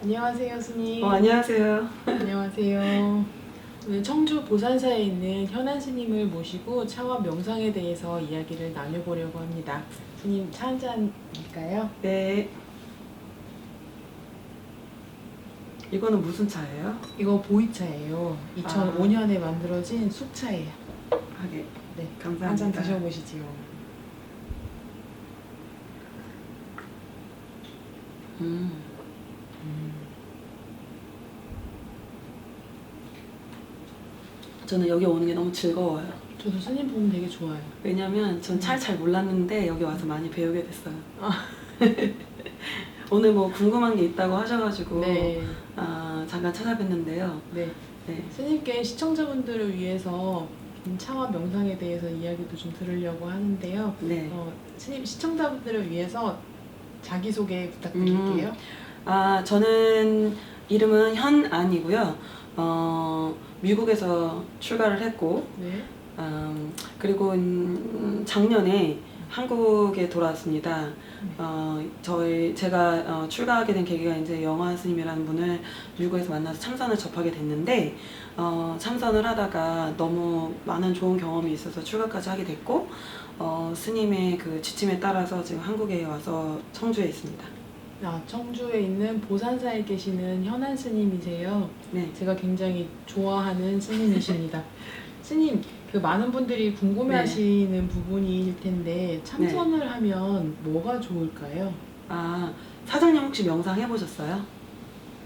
안녕하세요, 스님. 어, 안녕하세요. 안녕하세요. 오늘 청주 보산사에 있는 현안 스님을 모시고 차와 명상에 대해서 이야기를 나눠보려고 합니다. 스님 차 한 잔일까요? 네. 이거는 무슨 차예요? 이거 보이차예요. 2005년에 만들어진 쑥차예요. 하게. 네, 감사합니다. 한 잔 드셔보시지요. 음. 저는 여기 오는 게 너무 즐거워요. 저도 스님 보면 되게 좋아요. 왜냐면 전 차를 잘 몰랐는데 여기 와서 많이 배우게 됐어요. 아. 오늘 뭐 궁금한 게 있다고 하셔가지고 네, 아, 잠깐 찾아뵀는데요. 네. 네. 스님께 시청자분들을 위해서 음, 차와 명상에 대해서 이야기도 좀 들으려고 하는데요. 네. 어, 스님 시청자분들을 위해서 자기소개 부탁드릴게요. 아, 저는 이름은 현안이고요. 어, 미국에서 출가를 했고, 네. 음, 그리고 음, 작년에 한국에 돌아왔습니다. 어, 저희 제가 어, 출가하게 된 계기가 이제 영화 스님이라는 분을 미국에서 만나서 참선을 접하게 됐는데 어, 참선을 하다가 너무 많은 좋은 경험이 있어서 출가까지 하게 됐고 어, 스님의 그 지침에 따라서 지금 한국에 와서 청주에 있습니다. 아, 청주에 있는 보산사에 계시는 현안 스님이세요. 네. 제가 굉장히 좋아하는 스님이십니다. 스님, 그 많은 분들이 궁금해하시는 부분일 텐데 참선을 하면 뭐가 좋을까요? 아 사장님 혹시 명상 해보셨어요?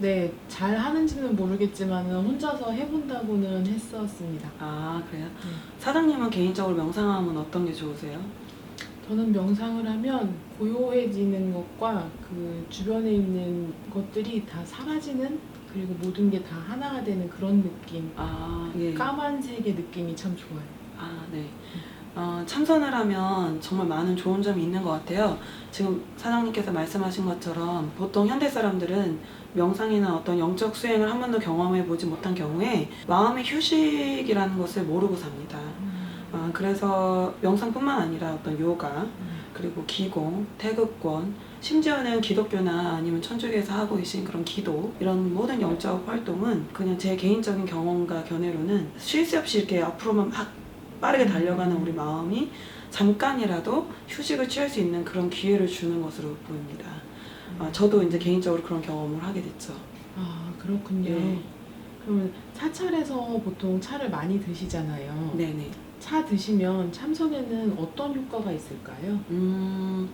네, 잘 하는지는 모르겠지만 혼자서 해본다고는 했었습니다. 아 그래요? 네. 사장님은 개인적으로 명상하면 어떤 게 좋으세요? 저는 명상을 하면 고요해지는 것과 그 주변에 있는 것들이 다 사라지는 그리고 모든 게 다 하나가 되는 그런 느낌. 아 예. 까만색의 느낌이 참 좋아요. 아, 네. 어, 참선을 하면 정말 많은 좋은 점이 있는 것 같아요. 지금 사장님께서 말씀하신 것처럼 보통 현대 사람들은 명상이나 어떤 영적 수행을 한 번도 경험해 보지 못한 경우에 마음의 휴식이라는 것을 모르고 삽니다. 어, 그래서 명상뿐만 아니라 어떤 요가, 그리고 기공, 태극권, 심지어는 기독교나 아니면 천주교에서 하고 계신 그런 기도 이런 모든 영적 활동은 그냥 제 개인적인 경험과 견해로는 쉴 새 없이 이렇게 앞으로만 막 빠르게 달려가는 우리 마음이 잠깐이라도 휴식을 취할 수 있는 그런 기회를 주는 것으로 보입니다. 아, 저도 이제 개인적으로 그런 경험을 하게 됐죠. 아 그렇군요. 예. 그러면 사찰에서 보통 차를 많이 드시잖아요. 네네. 차 드시면 참선에는 어떤 효과가 있을까요? 음,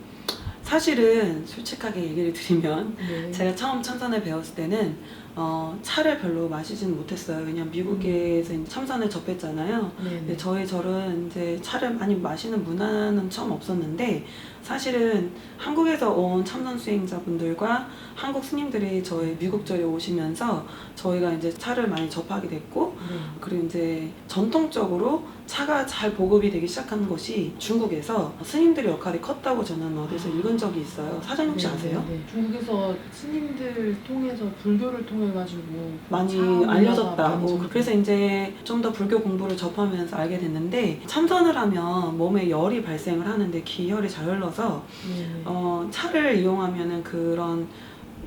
사실은 솔직하게 얘기를 드리면 네. 제가 처음 참선을 배웠을 때는 어, 차를 별로 마시지는 못했어요. 왜냐면 미국에서 이제 참선을 접했잖아요. 네네. 근데 저희 절은 이제 차를 많이 마시는 문화는 처음 없었는데 사실은 한국에서 온 참선 수행자분들과 한국 스님들이 저희 미국 절에 오시면서 저희가 이제 차를 많이 접하게 됐고 네. 그리고 이제 전통적으로 차가 잘 보급이 되기 시작한 것이 중국에서 스님들의 역할이 컸다고 저는 어디서 읽은 적이 있어요. 사장님 혹시 네, 아세요? 네, 네. 중국에서 스님들 통해서 불교를 통해 가지고 많이 알려졌다고 많이 그래서 이제 좀 더 불교 공부를 접하면서 알게 됐는데 참선을 하면 몸에 열이 발생을 하는데 기혈이 잘 흘러서 네네. 어, 차를 이용하면은 그런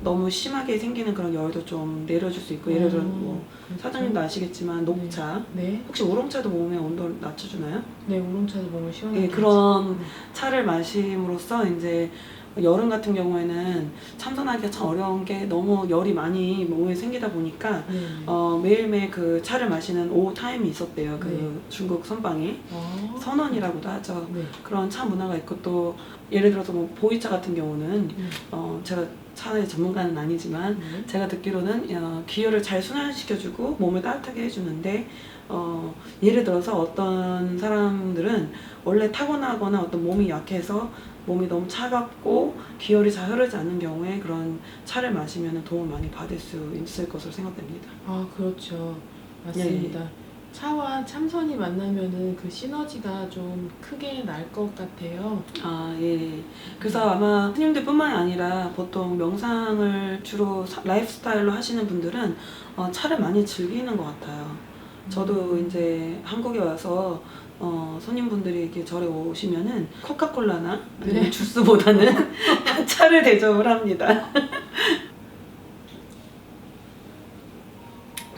너무 심하게 생기는 그런 열도 좀 내려줄 수 있고 예를 들어 뭐 그렇죠. 사장님도 아시겠지만 녹차 네, 혹시 우롱차도 몸의 온도를 낮춰주나요? 네 우롱차도 몸을 시원하게 예, 그런 네. 차를 마심으로써 이제 여름 같은 경우에는 참선하기가 참 어려운 게 너무 열이 많이 몸에 생기다 보니까 네. 어, 매일매일 그 차를 마시는 오후 타임이 있었대요. 그 네. 중국 선방에 아, 선원이라고도 하죠. 네. 그런 차 문화가 있고 또 예를 들어서 뭐 보이차 같은 경우는 네. 어, 제가 차의 전문가는 아니지만 네. 제가 듣기로는 어, 기혈을 잘 순환시켜주고 몸을 따뜻하게 해주는데 어, 예를 들어서 어떤 사람들은 원래 타고나거나 어떤 몸이 약해서 몸이 너무 차갑고 기혈이 잘 흐르지 않는 경우에 그런 차를 마시면 도움을 많이 받을 수 있을 것으로 생각됩니다. 아 그렇죠. 맞습니다. 차와 참선이 만나면은 그 시너지가 좀 크게 날 것 같아요. 아, 예. 그래서 아마 스님들뿐만이 아니라 보통 명상을 주로 사- 라이프스타일로 하시는 분들은 어, 차를 많이 즐기는 것 같아요. 저도 이제 한국에 와서 어, 손님분들이 이렇게 절에 오시면은 코카콜라나 아니면 네. 주스보다는 차를 대접을 합니다.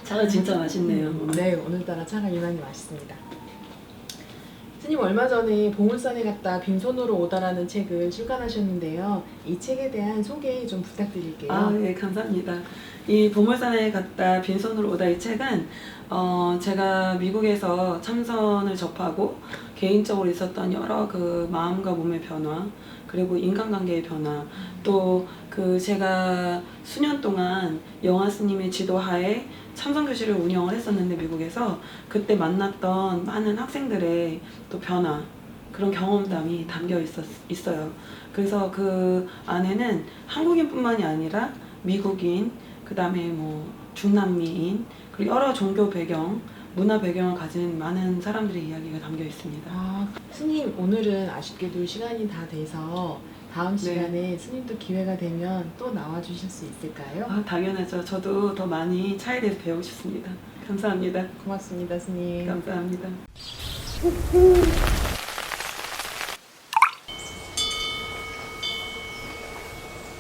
차가 진짜 맛있네요. 네, 오늘따라 차가 유난히 맛있습니다. 스님 얼마 전에 보물산에 갔다 빈손으로 오다라는 책을 출간하셨는데요. 이 책에 대한 소개 좀 부탁드릴게요. 아, 예, 감사합니다. 이 보물산에 갔다 빈손으로 오다 이 책은 어, 제가 미국에서 참선을 접하고 개인적으로 있었던 여러 그 마음과 몸의 변화 그리고 인간관계의 변화 또 그 제가 수년 동안 영화 스님의 지도하에 참선 교실을 운영을 했었는데 미국에서 그때 만났던 많은 학생들의 또 변화 그런 경험담이 담겨 있었, 있어요. 그래서 그 안에는 한국인뿐만이 아니라 미국인, 그 다음에 뭐 중남미인, 그리고 여러 종교 배경, 문화 배경을 가진 많은 사람들의 이야기가 담겨 있습니다. 아, 스님 오늘은 아쉽게도 시간이 다 돼서 다음 네. 시간에 스님도 기회가 되면 또 나와 주실 수 있을까요? 아, 당연하죠. 저도 더 많이 차에 대해서 배우고 싶습니다. 감사합니다. 고맙습니다, 스님. 감사합니다.